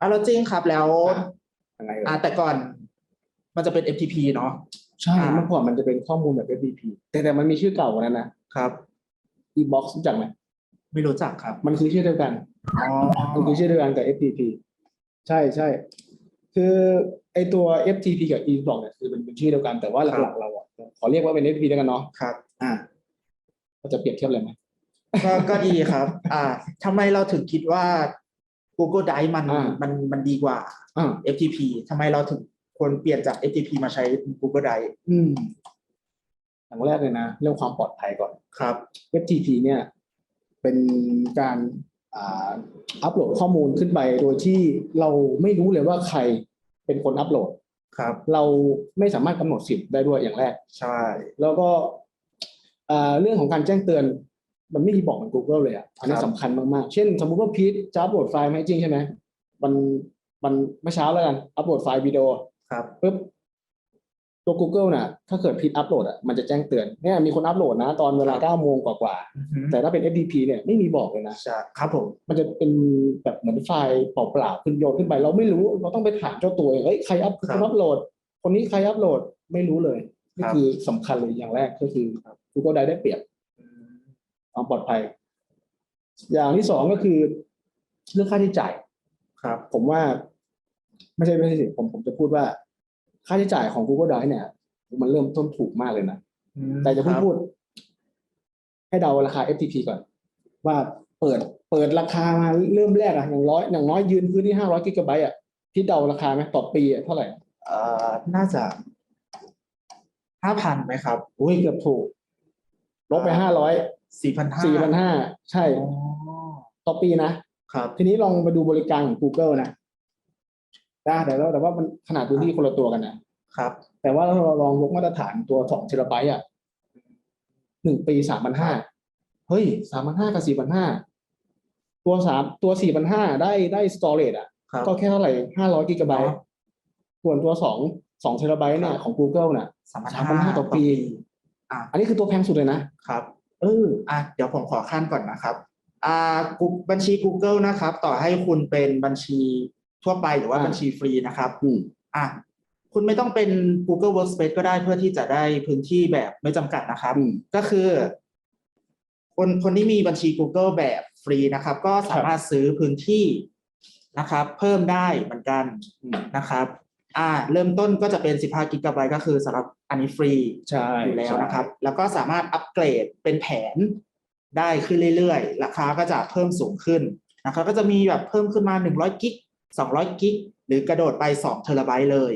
อะแล้วจริงครับแล้วยังไงเอ่ยอะแต่ก่อนมันจะเป็น FTP เนาะ ใช่อ่า เมื่อก่อนมันจะเป็นข้อมูลแบบ FTP แต่แต่มันมีชื่อเก่ากว่านั้นนะ ครับ e-box รู้จักไหมไม่รู้จักครับมันคือชื่อเดียวกัน อ๋อมันคือชื่อเดียวกันกับ FTP ใช่ใช่คือไอตัว FTP กับ e-box เนี่ยคือมันเป็นชื่อเดียวกันแต่ว่าหลักๆเราอะขอเรียกว่าเป็น FTP แล้วกันเนาะครับ อ่า เราจะเปรียบเทียบเลยไหมก็ก็ดีครับ อ่าทำไมเราถึงคิดว่า Google Drive มันอ่ามั มันมันดีกว่า อ่า FTP ทำไมเราถึงควรเปลี่ยนจาก FTP มาใช้ Google Drive อืมอย่างแรกเลยนะ เรื่องความปลอดภัยก่อน ครับ FTP เนี่ย เป็นการอ่าอัปโหลดข้อมูลขึ้นไป โดยที่เราไม่รู้เลยว่าใครเป็นคนอัปโหลด ครับ เราไม่สามารถกำหนดสิทธิ์ได้ด้วยอย่างแรก ใช่ แล้วก็อ่าเรื่องของการแจ้งเตือน มันไม่มีบอกเหมือน Google เลยอะอันนี้สำคัญมากๆ เช่นสมมุติว่าพีทจะอัปโหลดไฟล์มาให้จริงใช่ไหมมันมันเมื่อเช้าแล้วกันอัปโหลดไฟล์วิดีโอครับปุ๊บตัว Google น่ะ ถ้าเกิดพีทอัปโหลดอะมันจะแจ้งเตือนเนี่ยมีคนอัปโหลดนะ ตอนเวลา9โมงกว่าๆอือฮึแต่ถ้าเป็น FTP เนี่ยไม่มีบอกเลยนะ ใช่ครับผม มันจะเป็นแบบเหมือนไฟล์เปล่าๆขึ้นโยนขึ้นไป เราไม่รู้เราต้องไปถามเจ้าตัวเองเฮ้ยใครอัพครับคนอัพโหลด คนนี้ใครอัพโหลดไม่รู้เลยนี่ครับคือสำคัญเลยอย่างแรกก็คือ Google ได้ได้เปรียบอืม ความปลอดภัย อย่างที่สองก็คือ เรื่องค่าใช้จ่ายครับ ผมว่า ไม่ใช่ไม่ใช่สิผมผมจะพูดว่า ค่าใช้จ่ายของ Google Drive เนี่ย มันเริ่มต้นถูกมากเลยนะ อืมแต่จะพูดครับ พูด ให้เดาราคา FTP ก่อน ว่าเปิดเปิดราคามาเริ่มแรกอะอย่างร้อยอย่างน้อยยืนพื้นที่ห้าร้อยกิกะไบต์อะที่เดาราคาไหมต่อปีอะเท่าไหร่เอ่อน่าจะห้าพันไหมครับ อุ้ยเกือบถูก ลบไปห้าร้อย สี่พันห้าสี่พันห้าใช่อ๋อต่อปีนะครับ ทีนี้ลองไปดูบริการของ Google นะได้แต่ว่าแต่ว่ามันขนาดพื้นที่คนละตัวกันนะครับ แต่ว่าเราลองยกมาตรฐานตัวสองเทราไบต์อะหนึ่งปีสามพันห้าเฮ้ยสามพันห้ากับสี่พันห้าตัวสามตัวสี่พันห้าได้ได้สตอเรจอะครับก็แค่เท่าไหร่ห้าร้อยกิกะไบต์อ๋อส่วนตัวสองสองเทราไบต์เนี่ยครับของ Google น่ะสามพัน3,500ต่อปี อะอันนี้คือตัวแพงสุดเลยนะครับ เอออะเดี๋ยวผมขอขั้นก่อนนะครับอ่ากูบัญชี Google นะครับ ต่อให้คุณเป็นบัญชีทั่วไปหรือว่าอ่าบัญชีฟรีนะครับอืมอะคุณไม่ต้องเป็น Google Workspace ก็ได้เพื่อที่จะได้พื้นที่แบบไม่จำกัดนะครับอืมก็คือ คนคนที่มีบัญชี Google แบบฟรีนะครับ ก็สามารถซื้อพื้นที่นะครับ เพิ่มได้เหมือนกันอืมนะครับ อ่าเริ่มต้นก็จะเป็น 15 กิกะไบต์ก็คือสำหรับอันนี้ฟรีใช่อยู่แล้วนะครับ แล้วก็สามารถอัปเกรดเป็นแผนได้ขึ้นเรื่อยๆ ราคาก็จะเพิ่มสูงขึ้นนะครับก็จะมีแบบเพิ่มขึ้นมา 100 กิก 200 กิก หรือกระโดดไป 2 เทราไบต์เลย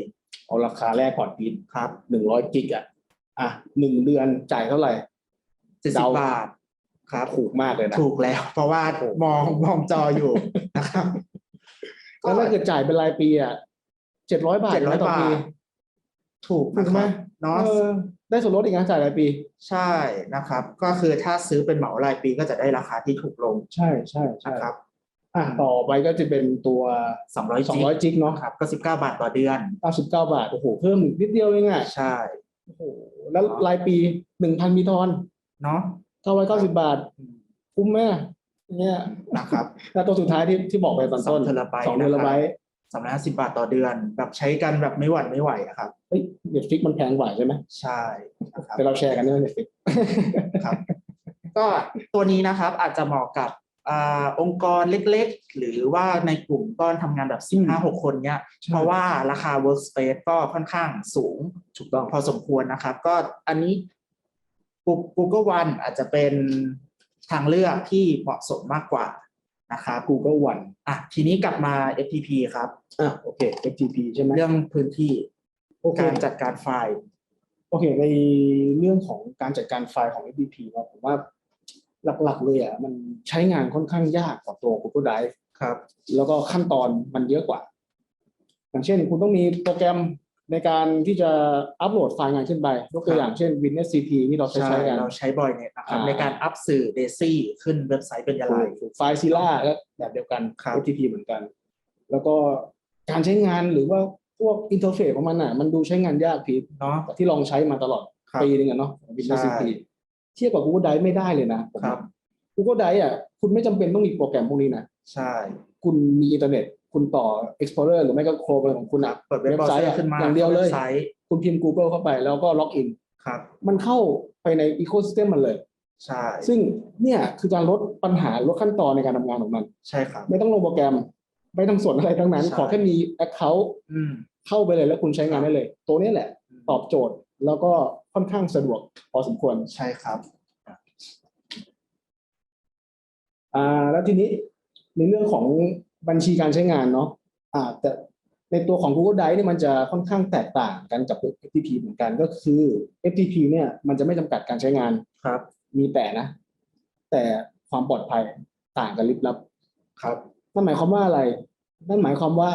เอาราคาแรกก่อนพีทครับหนึ่งร้อยกิกอะอะหนึ่งเดือนจ่ายเท่าไหร่เดา70บาทครับถูกมากเลยนะ ถูกแล้ว เพราะว่ามองมองจออยู่นะครับแล้วถ้าเกิดจ่ายเป็นรายปีอะ เจ็ดร้อยบาทเจ็ดร้อยต่อบาปี ท ถูกถูนะกคไหมรับเนาะ เออได้ส่วนลดอีกนะจ่ายรายปี ใช่นะครับ ก็คือถ้าซื้อเป็นเหมารายปีก็จะได้ราคาที่ถูกลงใช่ใช่ใช่นะครับอะต่อไปก็จะเป็นตัว200สองจิกร้อยจิกเนาะครับก็19บาทต่อเดือน เก้าสิบเก้าบาทโอ้โหเพิ่มนิดเดียวเองอะใช่โอ้โหแล้วรายปีหนึ่งพันมีทอนเนาะเก้าร้อยเก้าสิบาทอืมคุ้มไหมเนี่ยนะครับ แล้วตัวสุดท้ายที่ที่บอกไปตอนต้นสองเทราไบต์สองเทราไบต์ สามร้อยห้าสิบาทต่อเดือน แบบใช้กันแบบไม่หวั่นไม่ไหวอะครับ เฮ้ยเน็ตฟิกมันแพงกว่าใช่ไหมใช่นะครับแต่เราแชร์กันเรื่องเน็ตฟิกครับ ก็ตัวนี้นะครับอาจจะเหมาะกับอ่าองค์กรเล็กๆ หรือว่าในกลุ่มก้อนทำงานแบบอืสี่มห้าหกคนเนี้ยใช่เพราะว่าราคา workspace ก็ค่อนข้างสูงถูกต้องพอสมควรนะครับ ก็อันนี้ Google One อาจจะเป็นทางเลือกที่เหมาะสมมากกว่า นะครับ Google One อะทีนี้กลับมา FTP ครับ อะโอเค FTP ใช่ไหมเรื่องพื้นที่โอเคการจัดการไฟล์โอเคในเรื่องของการจัดการไฟล์ของ FTP เนาะผมว่าหลักๆเลยอะมันใช้งานค่อนข้างยากกว่าตัว Google Drive ครับ แล้วก็ขั้นตอนมันเยอะกว่า อย่างเช่น คุณต้องมีโปรแกรม ในการที่จะอัปโหลดไฟล์งานขึ้นไปยกตัวอย่างเช่น Windows CP ที่เราใช้ใช่ใช้กัน เราใช้บ่อยเนี่ยนะครับอ่า ในการอัพสื่อ DAISY ขึ้นเว็บไซต์เป็นยาลาย ถูกไฟล์ซีล่าก็แบบเดียวกัน ครับ FTP เหมือนกัน แล้วก็การใช้งานหรือว่าพวกอินเทอร์เฟซของมันอะมันดูใช้งานยากพีทเนาะ ที่ลองใช้มาตลอดครับปีนึงอะเนาะ Windows ใช่ CP เทียบกับ Google Drive ไม่ได้เลยนะผม ครับ Google Drive อะคุณไม่จำเป็นต้องมีโปรแกรมพวกนี้นะ ใช่ คุณมีอินเทอร์เน็ต คุณต่อ Explorer หรือไม่ก็ Chrome อะไรของคุณอะเปิดเว็บเบราว์เซอร์ขึ้นมาอย่างเดียวเลยไซต์คุณพิมพ์ Google เข้าไปแล้วก็ล็อกอิน ครับ มันเข้าไปใน Ecosystem มันเลย ใช่ ซึ่งเนี่ยคือการลดปัญหาลดขั้นตอนในการทำงานของมัน ใช่ครับ ไม่ต้องลงโปรแกรม ไม่ต้องสนอะไรทั้งนั้น ใช่ ขอแค่มี Account อืม เข้าไปเลยแล้วคุณใช้งานได้เลย ตัวนี้แหละตอบโจทย์ แล้วก็ค่อนข้างสะดวกพอสมควร ใช่ครับ อ่าแล้วทีนี้ในเรื่องของ บัญชีการใช้งานเนาะอ่าแต่ในตัวของ Google Drive เนี่ยมันจะค่อนข้างแตกต่างกันกับ FTP เหมือนกันก็คือ FTP เนี่ยมันจะไม่จำกัดการใช้งานครับ มีแต่นะ แต่ความปลอดภัยต่างกันลิบลับครับนั่นหมายความว่าอะไร นั่นหมายความว่า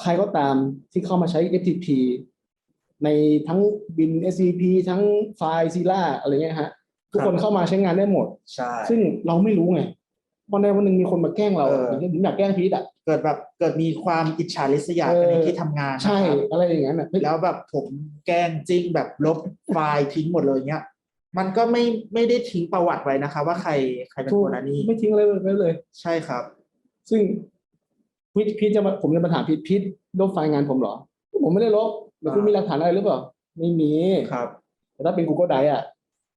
ใครก็ตามที่เข้ามาใช้ FTP ในทั้งบิน SCP ทั้งไฟล์ Zilla อะไรเงี้ยฮะ ทุกคนเข้ามาใช้งานได้หมด ใช่ ซึ่งเราไม่รู้ไง วันใดวันหนึ่งมีคนมาแกล้งเราเอออ ย่างเช่นผมอยากแกล้งพีทอะเกิดแบบเกิดมีความอิจฉาริษยาเออกันในที่ทำงานใช่นะครับอะไรอย่างนั้นอะแล้วแบบผมแกล้งจริงแบบลบไฟล์ทิ้งหมดเลยเนี้ย มันก็ไม่ไม่ได้ทิ้งประวัติไว้นะคะ ว่าใครใครเป็นคนอันนี้ไม่ทิ้งอะไรไว้เลย ใช่ครับ ซึ่งพีทพีทจะมาผมจะมาถามพีทพีทลบไฟล์งานผมเหรอ ผมไม่ได้ลบหรือคุณอ่ามี มีหลักฐานอะไรหรือเปล่า ไม่มี ครับ แต่ถ้าเป็น Google Drive อะ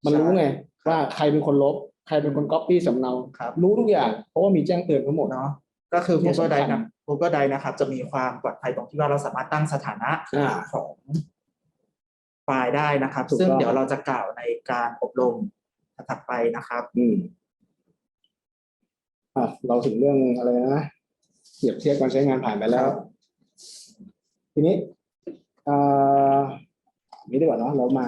มันใช่รู้ไงครับว่าใครเป็นคนลบ ใครเป็นคนก๊อปปี้สำเนาครับรู้ทุกอย่าง เพราะว่ามีแจ้งเตือนทั้งหมด เนาะก็คือเนี่ย Google สำคัญ Drive นะ Google Drive นะครับ จะมีความปลอดภัยตรงที่ว่าเราสามารถตั้งสถานะอ่าของไฟล์ได้นะครับ ถูกต้อง ซึ่งเดี๋ยวเราจะกล่าวในการอบรมถัดไปนะครับ อืมอะเราถึงเรื่องอะไรนะเปรียบเทียบการใช้งานผ่านไปแล้ว ครับ ทีนี้อ่านี้ดีกว่าเนาะเรามา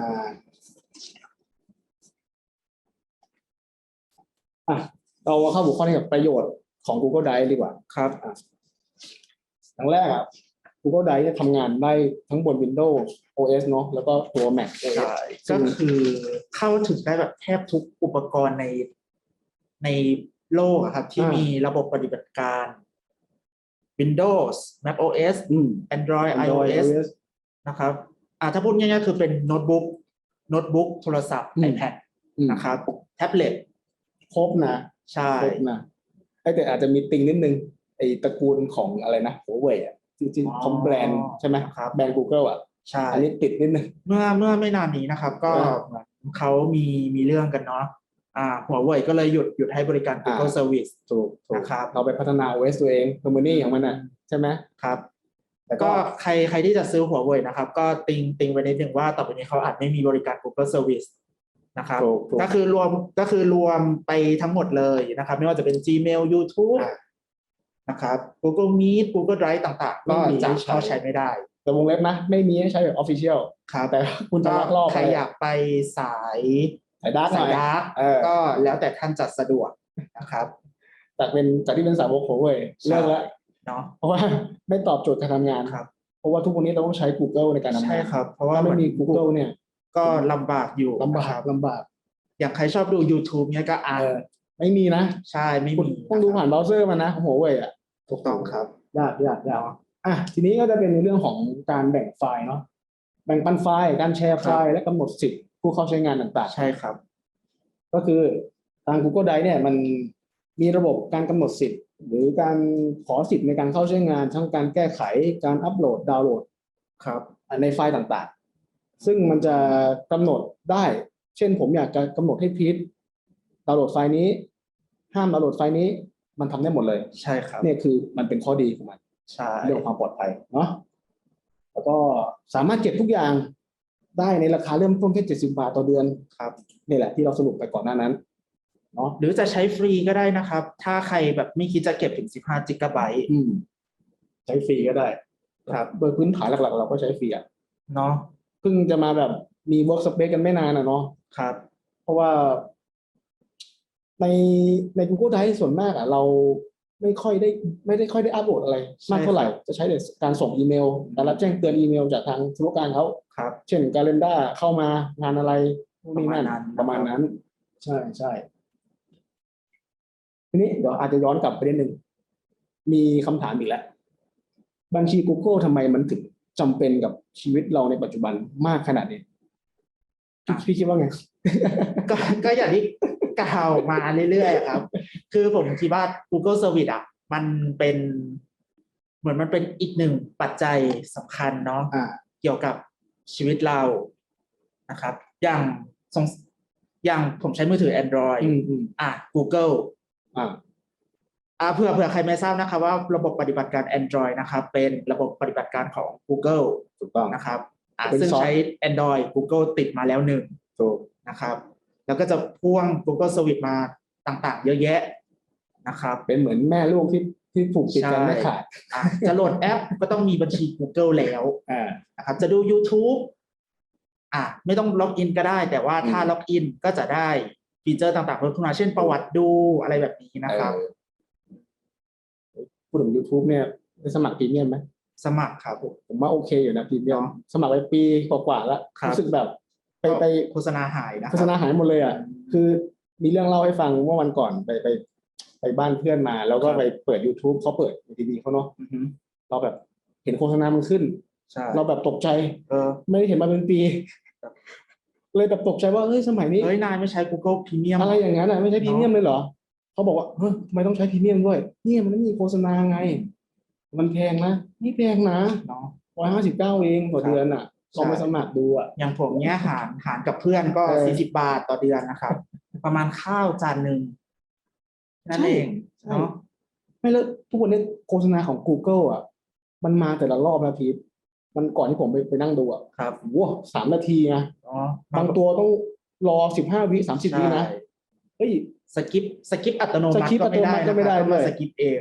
อะเราเข้าหัวข้อนี้กับประโยชน์ของ Google Drive ดีกว่าครับอย่างแรกอะ Google Drive จะทำงานได้ทั้งบน Windows OS เนาะแล้วก็ตัว Mac OS ใช่ซึ่ก็งคือเข้าถึงได้แบบแทบทุกอุปกรณ์ในในโลกอะครับ ที่อ่ามีมีระบบปฏิบัติการ Windows Mac OS อืม Android Android iOS iOS นะครับอ่าถ้าพูดง่ายๆคือเป็นโน้ตบุ๊กโน้ตบุ๊กโทรศัพท์อืม iPad อืมนะครับแท็บเล็ต ครบนะใช่ครบนะไอ้แต่อาจจะมีติงนิดนึงไอ้ตระกูลของอะไรนะหัวเว่ยอะจริงๆของแบรนด์ใช่ไหมครับแบรนด์ Google อะใช่อันนี้ติดนิดนึงเมื่อเมื่อไม่นานนี้นะครับ ก็อ่าเหมือนเขามีมีเรื่องกันเนาะอ่าหัวเว่ยก็เลยหยุดหยุดให้บริการ Google อ่า Service ถูกถูกนะครับเราไปพัฒนา OS ตัวเองคอมมูนี่ของมันอะใช่ไหมครับแต่ก็ก็ใครใครที่จะซื้อหัวเว่ยนะครับ ก็ติงติงไว้นิดนึงว่าต่อไปนี้เขาอาจไม่มีบริการ Google Service นะครับถูกถูกก็คือรวมก็คือรวมไปทั้งหมดเลยนะครับ ไม่ว่าจะเป็น Gmail YouTube อ่านะครับ Google Meet Google Drive ต่างๆ ก็ไม่มีจะให้ใช้เข้าใช้ไม่ได้ แต่วงเล็บนะ ไม่มีให้ใช้แบบ Official ครับแต่คุณจะก็ลักลอบใครอยากไปสายสายดาร์กหสาน่อยยดาร์กเออก็แล้วแต่ท่านจัดสะดวกนะครับจากเป็นจากที่เป็นสาวกหัวเว่ยเลิกแล้วเนาะเพราะว่าไม่ตอบโจทย์การทำงานครับ เพราะว่าทุกวันนี้เราต้องใช้ Google ในการทำใช่งานครับเพราะว่าถ้าไม่มีน Google เนี่ย ก็ลำบากอยู่ลำบานะคกรับลำบาก อย่างใครชอบดู YouTube เนี่ยก็อ่านเออ ไม่มีนะใช่ไม่คุณมีต้องดูผ่านเบราว์เซอร์มานะของหัวเว่ยอะถูกต้องครับ ยากยากยากอะทีนี้ก็จะเป็นเรื่องของการแบ่งไฟล์เนาะแบ่งปันไฟล์การแชร์ไฟล์และกำหนดสิทธิ์ผู้เข้าใช้งานต่างใช่ครับ ๆ ก็คือทาง Google Drive เนี่ยมันมีระบบการกำหนดสิทธิ์ หรือการขอสิทธิ์ในการเข้าใช้งาน ทั้งการแก้ไขการอัปโหลดดาวน์โหลดครับ ในไฟล์ต่างๆ ซึ่งมันจะกำหนดได้ เช่นผมอยากจะกำหนดให้พีทดาวน์โหลดไฟล์นี้ ห้ามดาวน์โหลดไฟล์นี้ มันทำได้หมดเลย ใช่ครับเนี่ยคือมันเป็นข้อดีของมันใช่เรื่องของความปลอดภัยเนาะแล้วก็สามารถเก็บทุกอย่างได้ในราคาเริ่มต้นแค่เจ็ดสิบาทต่อเดือนครับนี่แหละที่เราสรุปไปก่อนหน้านั้นเนาะหรือจะใช้ฟรีก็ได้นะครับ ถ้าใครแบบไม่คิดจะเก็บถึง15จิกะไบต์อืมใช้ฟรีก็ได้ ครับโดยพื้นฐานหลักๆ เราก็ใช้ฟรีอะเนาะ เพิ่งจะมาแบบมี work space กันไม่นานอะเนาะครับ เพราะว่าในใน Google Drive ส่วนมากอะ เราไม่ค่อยได้ไม่ได้ค่อยได้อัปโหลดอะไร มากเท่าไหร่ จะใช้แต่การส่งอีเมลการรับแจ้งเตือนอีเมลจากทางธุรการเขาครับ เช่นการเลนด้าเข้ามางานอะไรพวกนี้นั่นปประระมามาณณนั้นั้นนใช่ใช่ทีนี้เดี๋ยวอาจจะย้อนกลับไปนิดนึงมีคำถามอีกแล้ว บัญชี Google ทำไมมันถึง จำเป็นกับชีวิตเราในปัจจุบันมากขนาดนี้พี่พี่คิดว่าไงก็ก็อย่างที่กล่าวมาเรื่อยๆครับ คือผมคิดว่า Google Service อะ มันเป็น เหมือนมันเป็นอีกหนึ่งปัจจัยสำคัญเนาะอ่าเกี่ยวกับชีวิตเรานะครับ อย่างสงอย่างผมใช้มือถือ Android อืมอืมอะ Google อ่าอ่า เผื่อเผื่อใครไม่ทราบนะครับว่าระบบปฏิบัติการ Android นะครับเป็นระบบปฏิบัติการของ Google ถูกต้องนะครับอ่าเป็นซึ่งซอฟต์ใช้ Android Google ติดมาแล้วหนึ่งถูกนะครับ แล้วก็จะพ่วง Google Service มาต่างๆ เยอะแยะนะครับ เป็นเหมือนแม่ลูกที่ที่ผูกติดกันใช่ไม่ขาดอะจะโหลดแอปก็ต้องมีบัญชี Google แล้วอ่านะครับ จะดู YouTube อะไม่ต้องล็อกอินก็ได้ แต่ว่าถ้าอืมล็อกอินก็จะได้ฟีเจอร์ต่างๆเพิ่มขึ้นมาเช่นประวัติดูอะไรแบบนี้นะครับเออ พูดถึง YouTube เนี่ยได้สมัครพรีเมียมไหมสมัครครับผมว่าโอเคอยู่นะพรีเมียมเนาะสมัครไปปีกว่าๆแล้วครับ รู้สึกแบบ ไปไปโฆษณาหายนะคโฆรับษณาหายหมดเลยอะคือมีเรื่องเล่าให้ฟังเมื่อวันก่อนไปไป ไปบ้านเพื่อนมา แล้วก็ครับไปเปิด YouTube เขาเปิดทีวีเขาเนาะอือฮึเราแบบเห็นโฆษณามันขึ้น ใช่เราแบบตกใจ เออ ไม่ได้เห็นมาเป็นปี ครับ เลยแบบตกใจว่าเฮ้ยสมัยนี้ เฮ้ยนายไม่ใช้ Google Premium อะไรอย่างนั้นอะไม่ใช่พรีเมียมเลยเหรอ เขาบอกว่าเฮ้ยทำไมต้องใช้พรีเมียมด้วย เนี่ยมันไม่มีโฆษณาไง มันแพงนะนี่แพงนะเนาะร้อยห้าสิบเก้าเองต่อครับเดือนอะลองไปใช่สมัครดูอะ อย่างผมเนี้ยหารหารกับเพื่อนก็เออ สี่สิบบาทต่อเดือนนะครับ ประมาณข้าวจานหนึ่งนั่นใช่เองใช่เนาะไม่แล้วทุกวันนี้โฆษณาของ Google อะ มันมาแต่ละรอบนะพีทมันก่อนที่ผมไปไปนั่งดูอะครับว้าสามนาทีนะเนาะบางตัวต้องรอสิบห้าวิสามสิบวินะ ใช่ เฮ้ย สกิปสกิปอัตโนมัสติกิปก็ไม่ได้อัตโนมัติก็ไม่ได้นะครับต้องมาด้วยสกิปเอง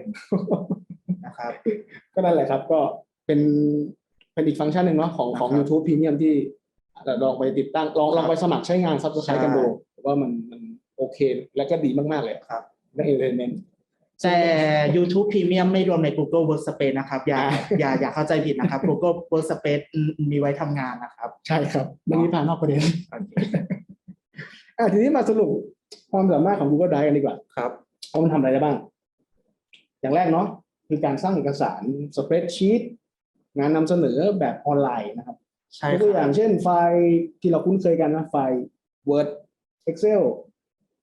นะครับก็นั่นแหละครับก็เป็นเป็นอีกฟังก์ชันหนึ่งเนาะของของนะครับ YouTube Premium ที่ลองไปติดตั้งลองลองไปสมัครใช้งานซับสไครต์กันดูใช่ว่ามันมันโอเค และก็ดีมากๆเลยครับเรื่องเอเลเมนต์แต่ YouTube Premium ไม่รวมใน Google Workspace นะครับ อย่าอ่าอย่าอย่าเข้าใจผิดนะครับ Google Workspace อืมมีไว้ทำงานนะครับ ใช่ครับไม่นี้ผ่านนอกประเด็นโอเคอะทีนี้มาสรุป ความสามารถของ Google Drive กันดีกว่าครับว่ามันทำอะไรได้บ้าง อย่างแรกเนาะคือการสร้างเอกสารสเปรดชีตงานนำเสนอแบบออนไลน์นะครับใช่ยกคตัวอรัย่าบงเช่นไฟล์ที่เราคุ้นเคยกันนะไฟล์ Word Excel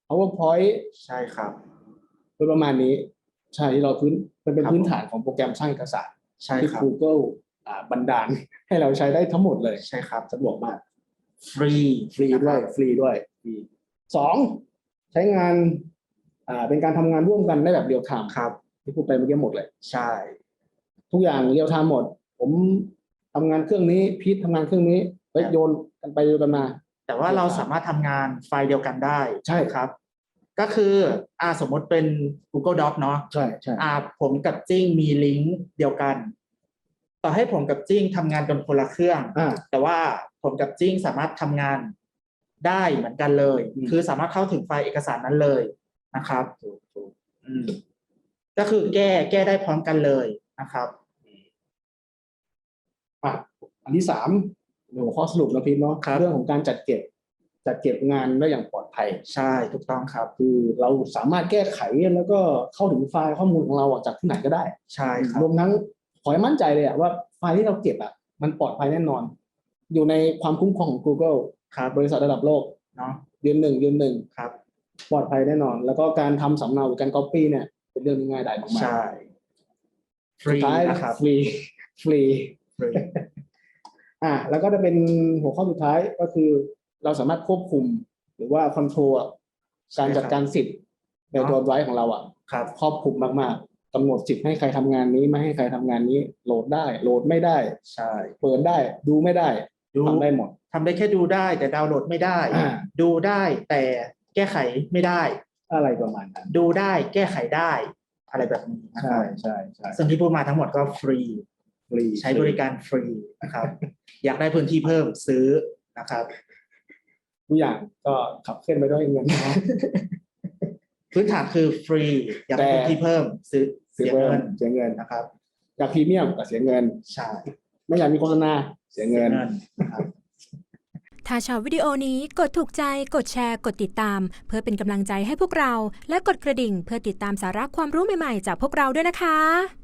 PowerPoint ใช่ครับโดยประมาณนี้ ใช่ที่เราพื้นมันเป็นครับพื้นฐานของโปรแกรมสร้างเอกสารใช่ที่ครับ Google อ่าบันดาลให้เราใช้ได้ทั้งหมดเลยใช่ครับสะดวกมาก ฟรีฟรีด้วยฟรีด้วยฟรีสอง ใช้งานอ่าเป็นการทำงานร่วมกันได้แบบเรียลไทม์ครับ ที่พูดไปเมื่อกี้หมดเลย ใช่ ทุกอย่างเรียลไทม์หมด ผมทำงานเครื่องนี้พีททำงานเครื่องนี้เฮ้ยโยนกันไปโยนกันมา แต่ว่าเราสามารถทำงานไฟล์เดียวกันได้ใช่ ครับ ก็คืออ่าสมมติเป็น Google Doc เนาะ ใช่ใช่อ่าผมกับจิ้งมีลิงก์เดียวกัน ต่อให้ผมกับจิ้งทำงานกันคนละเครื่อง อ่าแต่ว่าผมกับจิ้งสามารถทำงาน ได้เหมือนกันเลยอืมคือสามารถเข้าถึงไฟล์เอกสารนั้นเลยนะครับอืมก็คือแก้แก้ได้พร้อมกันเลยนะครับอะอันที่สามหัวข้อสรุปนะพีทเนาะครับเรื่องของการจัดเก็บจัดเก็บงานได้อย่างปลอดภัยใช่ถูกต้องครับ คือเราสามารถแก้ไขแล้วก็เข้าถึงไฟล์ข้อมูลของเราอะจากที่ไหนก็ได้ใช่ครับรวมทั้งขอให้มั่นใจเลยอะว่าไฟล์ที่เราเก็บอะมันปลอดภัยแน่นอน อยู่ในความคุ้มครองของ Google ครับบริษัทระดับโลกเนาะยืนหนึ่งยืนหนึ่งครับปลอดภัยแน่นอน แล้วก็การทำสำเนาหรือการ Copy เนี่ย เป็นเรื่องที่ง่ายดายมากๆใช่ฟสุรีดท้ายนะครับฟรีฟรี ฟรี อะแล้วก็จะเป็นหัวข้อสุดท้ายก็คือเราสามารถควบคุมหรือว่าคอนโทรลการจัดการสิทธิ์ในตัวไดรฟ์ของเราอะครับ ครอบคลุมมากๆกำหนดสิทธิ์ให้ใครทำงานนี้ไม่ให้ใครทำงานนี้ โหลดได้ โหลดไม่ได้ ใช่ เปิดได้ดูไม่ได้ ดูทำได้หมดทำได้แค่ดูได้แต่ดาวน์โหลดไม่ได้ อ่า ดูได้แต่แก้ไขไม่ได้ อะไรประมาณนั้น ดูได้แก้ไขได้ อะไรแบบนี้นะคใช่รับใช่ใช่ซึ่งที่พูดมาทั้งหมดก็ฟรี ฟรีใช้บริการฟรีนะครับ อยากได้พื้นที่เพิ่มซื้อนะครับ ทุกอย่างก็ขับเคลื่อนไปด้วยเงิน พื้นฐานคือฟรี อยากได้แต่ พื้นที่เพิ่มซื้อเสียเงินเสียเงินนะครับอยากพรีเมียมก็เสียเงิน ใช่ ไม่อยากมีโฆษณา เสียเงินนะครับถ้าชอบวิดีโอนี้กดถูกใจ กดแชร์ กดติดตาม เพื่อเป็นกำลังใจให้พวกเรา และกดกระดิ่งเพื่อติดตามสาระความรู้ใหม่ๆ จากพวกเราด้วยนะคะ